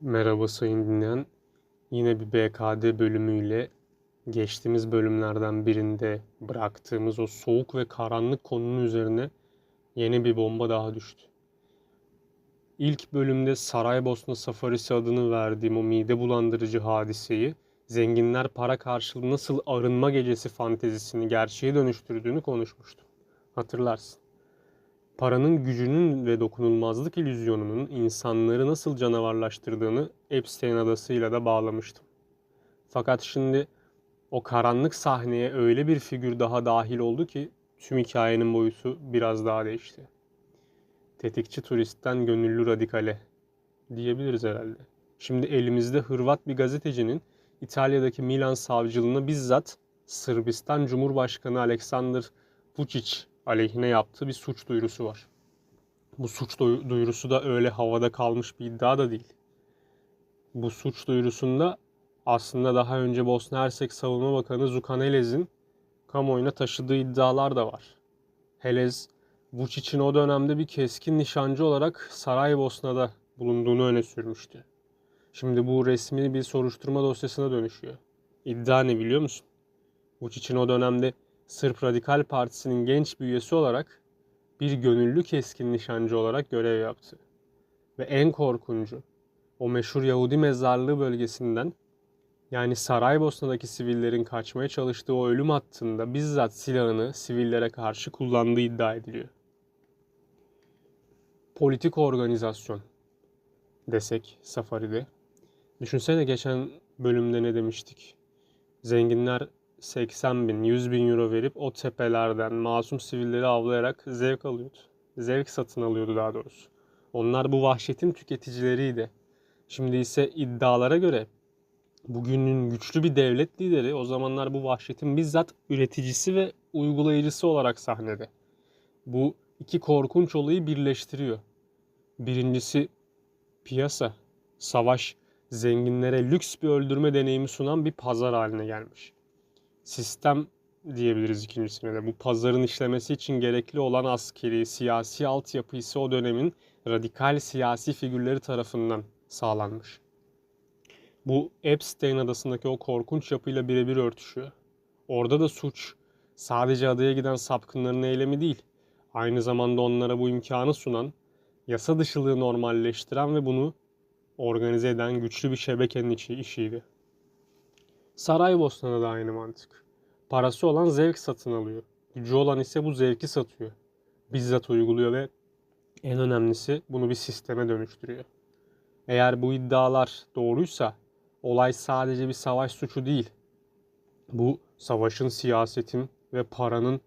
Merhaba sayın dinleyen. Yine bir BKD bölümüyle geçtiğimiz bölümlerden birinde bıraktığımız o soğuk ve karanlık konunun üzerine yeni bir bomba daha düştü. İlk bölümde Saraybosna Safarisi adını verdiğim o mide bulandırıcı hadiseyi zenginler para karşılığı nasıl arınma gecesi fantezisini gerçeğe dönüştürdüğünü konuşmuştum. Hatırlarsın paranın gücünün ve dokunulmazlık illüzyonunun insanları nasıl canavarlaştırdığını Epstein adasıyla da bağlamıştım. Fakat şimdi o karanlık sahneye öyle bir figür daha dahil oldu ki tüm hikayenin boyutu biraz daha değişti. Tetikçi turistten gönüllü radikale diyebiliriz herhalde. Şimdi elimizde Hırvat bir gazetecinin İtalya'daki Milan savcılığına bizzat Sırbistan Cumhurbaşkanı Aleksandr Vučić aleyhine yaptığı bir suç duyurusu var. Bu suç duyurusu da öyle havada kalmış bir iddia da değil. Bu suç duyurusunda aslında daha önce Bosna Hersek Savunma Bakanı Zukan Helez'in kamuoyuna taşıdığı iddialar da var. Helez, Vučić'in o dönemde bir keskin nişancı olarak Saraybosna'da bulunduğunu öne sürmüştü. Şimdi bu resmi bir soruşturma dosyasına dönüşüyor. İddia ne biliyor musun? Vučić'in o dönemde Sırp Radikal Partisi'nin genç bir üyesi olarak bir gönüllü keskin nişancı olarak görev yaptı. Ve en korkuncu o meşhur Yahudi mezarlığı bölgesinden yani Saraybosna'daki sivillerin kaçmaya çalıştığı o ölüm hattında bizzat silahını sivillere karşı kullandığı iddia ediliyor. Politik organizasyon desek Safari'de. Düşünsene geçen bölümde ne demiştik? Zenginler 80 bin, 100 bin euro verip o tepelerden masum sivilleri avlayarak zevk alıyordu. Zevk satın alıyordu daha doğrusu. Onlar bu vahşetin tüketicileriydi. Şimdi ise iddialara göre bugünün güçlü bir devlet lideri o zamanlar bu vahşetin bizzat üreticisi ve uygulayıcısı olarak sahnede. Bu iki korkunç olayı birleştiriyor. Birincisi piyasa, savaş zenginlere lüks bir öldürme deneyimi sunan bir pazar haline gelmiş sistem diyebiliriz ikincisine de. Bu pazarın işlemesi için gerekli olan askeri, siyasi altyapı ise o dönemin radikal siyasi figürleri tarafından sağlanmış. Bu Epstein adasındaki o korkunç yapıyla birebir örtüşüyor. Orada da suç sadece adaya giden sapkınların eylemi değil, aynı zamanda onlara bu imkanı sunan, yasa dışılığı normalleştiren ve bunu organize eden güçlü bir şebekenin içi, işiydi. Saraybosna'da da aynı mantık. Parası olan zevk satın alıyor. Gücü olan ise bu zevki satıyor. Bizzat uyguluyor ve en önemlisi bunu bir sisteme dönüştürüyor. Eğer bu iddialar doğruysa olay sadece bir savaş suçu değil. Bu savaşın, siyasetin ve paranın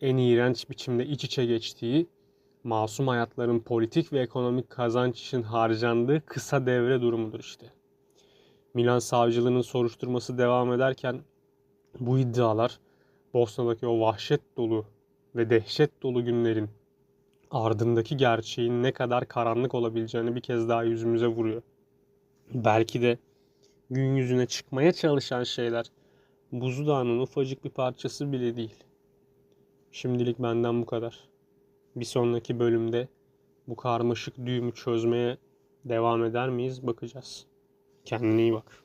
en iğrenç biçimde iç içe geçtiği, masum hayatların politik ve ekonomik kazanç için harcandığı kısa devre durumudur işte. Milan savcılığının soruşturması devam ederken bu iddialar Bosna'daki o vahşet dolu ve dehşet dolu günlerin ardındaki gerçeğin ne kadar karanlık olabileceğini bir kez daha yüzümüze vuruyor. Belki de gün yüzüne çıkmaya çalışan şeyler buzdağının ufacık bir parçası bile değil. Şimdilik benden bu kadar. Bir sonraki bölümde bu karmaşık düğümü çözmeye devam eder miyiz bakacağız. Kendine iyi bak.